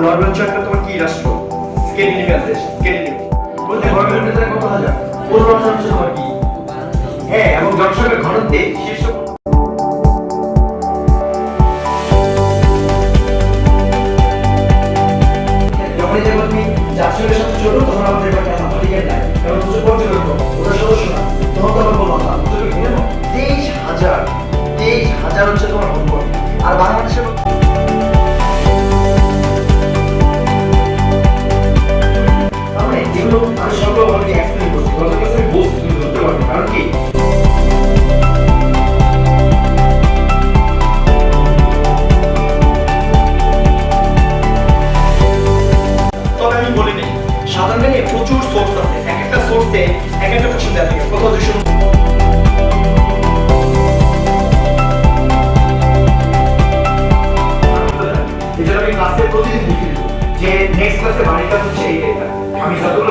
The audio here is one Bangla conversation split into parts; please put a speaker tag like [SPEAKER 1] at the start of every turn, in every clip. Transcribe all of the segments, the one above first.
[SPEAKER 1] নর্মাল চাকরি তোমার কি রাষ্ট্র? কেটে নিবে দেশ? কেটে নিবে বলতে গভর্নমেন্টের তার কত হাজার? হ্যাঁ, কোন যখনই দেখো তুমি এর সাথে ছোট তখন আমাদের একটা মাথাটিকেট নাই কারণ দুশো পর্যটক ওটা সদস্য না তখন তো আমার বলব না তেইশ হাজার তেইশ হাজার হচ্ছে তোমার হোমওয়ার্ক আর বাংলাদেশের সোর্স আছে, এক একটা সোর্সে এক একটা কোশ্চেন দেওয়া থাকে। কোথাও দুশো যে নেক্সট ক্লাসে বাড়িটা হচ্ছে এই আমি যতগুলো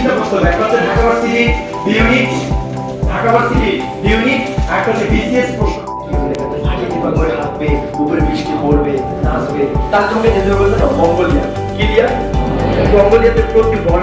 [SPEAKER 1] তিনটা প্রশ্ন একটা হচ্ছে Dhaka varsity B unit Dhaka varsity B unit একটা হচ্ছে বিসিএস প্রশ্ন। হাঁটবে উপরে বৃষ্টি পড়বে নাচবে তার সঙ্গে না মঙ্গোলিয়া। কি দিয়া? মঙ্গোলিয়াতে প্রতি বর্গ